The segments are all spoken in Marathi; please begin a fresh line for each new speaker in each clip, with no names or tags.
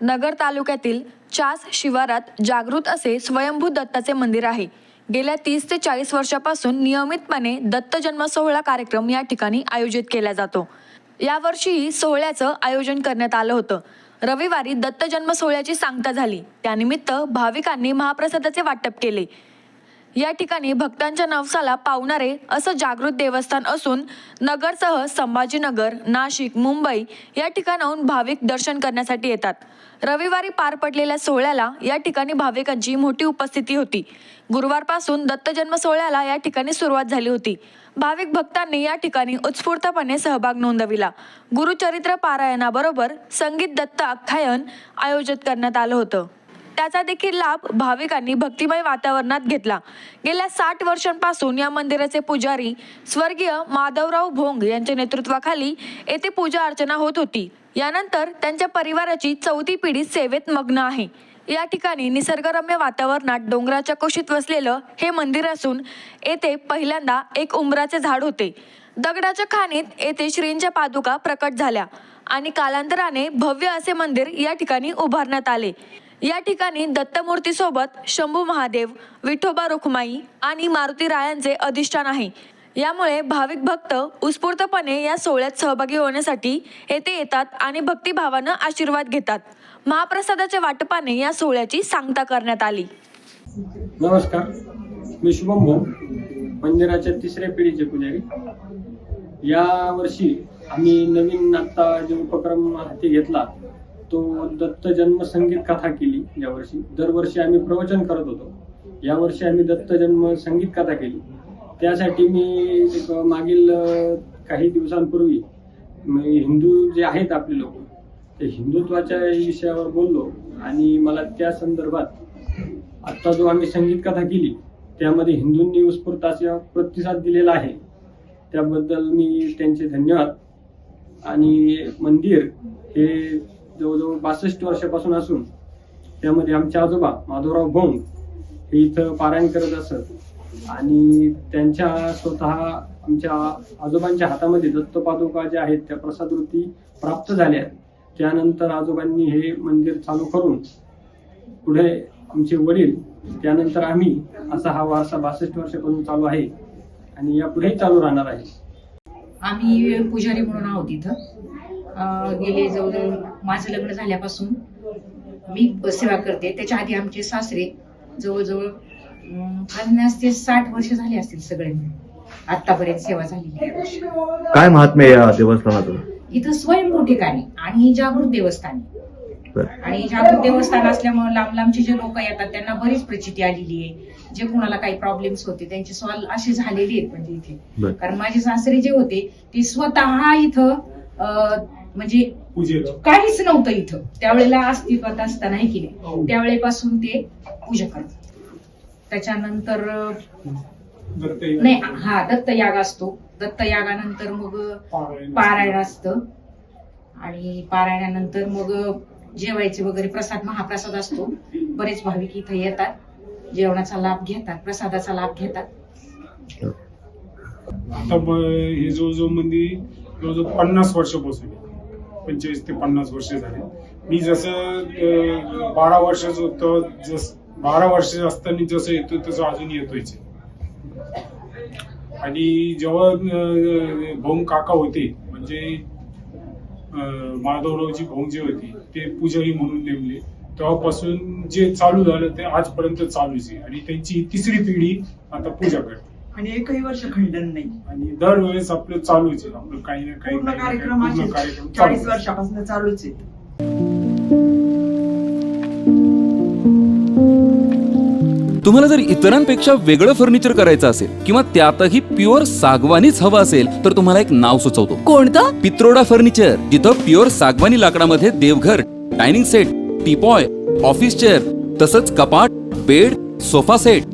नगर तालुक्यातील चास शिवारात जागृत असे स्वयंभू दत्ताचे मंदिर आहे. गेल्या तीस ते चाळीस वर्षापासून नियमितपणे दत्त जन्म सोहळा कार्यक्रम या ठिकाणी आयोजित केला जातो. यावर्षीही सोहळ्याचं आयोजन करण्यात आलं होतं. रविवारी दत्त जन्म सोहळ्याची सांगता झाली. त्यानिमित्त भाविकांनी महाप्रसादाचे वाटप केले. या ठिकाणी भक्तांच्या नवसाला पावणारे असं जागृत देवस्थान असून नगरसह संभाजीनगर नाशिक मुंबई या ठिकाणाहून भाविक दर्शन करण्यासाठी येतात. रविवारी पार पडलेल्या सोहळ्याला या ठिकाणी भाविकांची मोठी उपस्थिती होती. गुरुवारपासून दत्त जन्म सोहळ्याला या ठिकाणी सुरुवात झाली होती. भाविक भक्तांनी या ठिकाणी उत्स्फूर्तपणे सहभाग नोंदविला. गुरुचरित्र पारायणाबरोबर संगीत दत्त आख्यायन आयोजित करण्यात आलं होतं. त्याचा देखील लाभ भाविकांनी भक्तिमय वातावरणात घेतला. गेल्या साठ वर्षांपासून या मंदिराचे पुजारी स्वर्गीय माधवराव भोंग यांच्या नेतृत्वाखाली येथे पूजा अर्चना होत होती. यानंतर त्यांच्या परिवाराची चौथी पिढी सेवेत मग्न आहे. या ठिकाणी निसर्गरम्य वातावरणात डोंगराच्या कुशीत वसलेलं हे मंदिर असून येथे पहिल्यांदा एक उंबराचे झाड होते. दगडाच्या खाणीत येथे श्रींच्या पादुका प्रकट झाल्या आणि कालांतराने भव्य असे मंदिर या ठिकाणी उभारण्यात आले. या ठिकाणी दत्तमूर्तीसोबत शंभू महादेव विठोबा रुखमाई आणि मारुती रायांचे अधिष्ठान आहे. यामुळे भाविक भक्त उत्स्फूर्तपणे या सोहळ्यात सहभागी होण्यासाठी येथे येतात आणि भक्तिभावानं आशीर्वाद घेतात. महाप्रसादाच्या वाटपाने या सोहळ्याची सांगता करण्यात आली.
नमस्कार. मी शुभम भाऊ मंदिराच्या तिसऱ्या पिढीचे पुजारी. या वर्षी आम्ही नवीन आता जे उपक्रम हाती घेतला. तो दत्त जन्म संगीत कथा केली यावर्षी दरवर्षी आम्ही प्रवचन करत होतो. यावर्षी आम्ही दत्त जन्म संगीत कथा केली. त्यासाठी मी एक मागील काही दिवसांपूर्वी हिंदू जे आहेत आपले लोक ते हिंदुत्वाच्या विषयावर बोललो आणि मला त्या संदर्भात आत्ता जो आम्ही संगीत कथा केली त्यामध्ये हिंदूंनी उत्स्फूर्त असा प्रतिसाद दिलेला आहे. त्याबद्दल मी त्यांचे धन्यवाद. आणि मंदिर हे जवळजवळ बासष्ट वर्षापासून असून त्यामध्ये आमचे आजोबा माधवराव भोंग हे इथं पारायण करत असत. आणि त्यांच्या स्वतः आमच्या आजोबांच्या हातामध्ये दत्तपादुका ज्या आहेत त्या प्रसादवृत्ती प्राप्त झाल्या आहेत. त्यानंतर आजोबांनी हे मंदिर चालू करून पुढे आमचे वडील त्यानंतर आम्ही असा हा वारसा बासष्ट वर्षापासून चालू आहे आणि यापुढेही चालू राहणार आहे.
आम्ही पुजारी म्हणून आहोत इथं. गेले जवळजवळ माझं लग्न झाल्यापासून मी सेवा करते. त्याच्या आधी आमचे सासरे जवळजवळ पन्नास ते साठ वर्ष झाली असतील सगळे. आतापर्यंत सेवा आहे
काय महात्म्य या देवस्थानाचं
इथं स्वयंभू ठिकाणी आणि जागृत देवस्थान. आणि जागृत देवस्थान असल्यामुळे लांब लांबचे जे लोक येतात त्यांना बरीच प्रचिती आलेली आहे. जे कुणाला काही प्रॉब्लेम्स होते त्यांचे सॉल्व असे झालेले आहेत म्हणजे इथे. कारण माझे सासरे जे होते ते स्वतः इथं म्हणजे काहीच नव्हतं इथं. त्यावेळेला अस्तित्वात असताना की नाही त्यावेळेपासून ते पूजा करतात. त्याच्यानंतर नाही हा दत्त याग असतो. दत्त यागानंतर मग पारायण असतं. आणि पारायणानंतर मग जेवायचे वगैरे प्रसाद महाप्रसाद असतो. बरेच भाविक इथं येतात. जेवणाचा लाभ घेतात प्रसादाचा लाभ घेतात.
आता हे जो जो मंदिर जवळजवळ पन्नास वर्षापासून पंचवीस ते पन्नास वर्ष झाले. मी जसं बारा वर्षाचं होतं जस बारा वर्ष असताना जसं येतो तसं अजून येतोय. आणि जेव्हा भाऊ काका होते म्हणजे माधवरावजी भाऊ जे होते ते पुजारी म्हणून नेमले. तेव्हापासून जे चालू झालं ते आजपर्यंत चालूच आहे. आणि त्यांची तिसरी पिढी आता पूजा करते.
आणि एकही वर्ष खंडन नाही.
आणि दरवेळेस आपलं चालूच आहे. आपलं काही ना काही
पूर्ण
काही ना काही
कार्यक्रम चाळीस. वर्षापासून चालूच आहे.
तुम्हाला जर इतरांपेक्षा वेगळं फर्निचर करायचं असेल किंवा त्यातही प्युअर सागवानीच हवं असेल तर तुम्हाला एक नाव सुचवतो.
कोणतं?
पित्रोडा फर्निचर जिथं प्युअर सागवानी लाकडामध्ये देवघर dining set teapoy office chair तसंच कपाट bed sofa set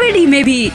सावेडी में भी।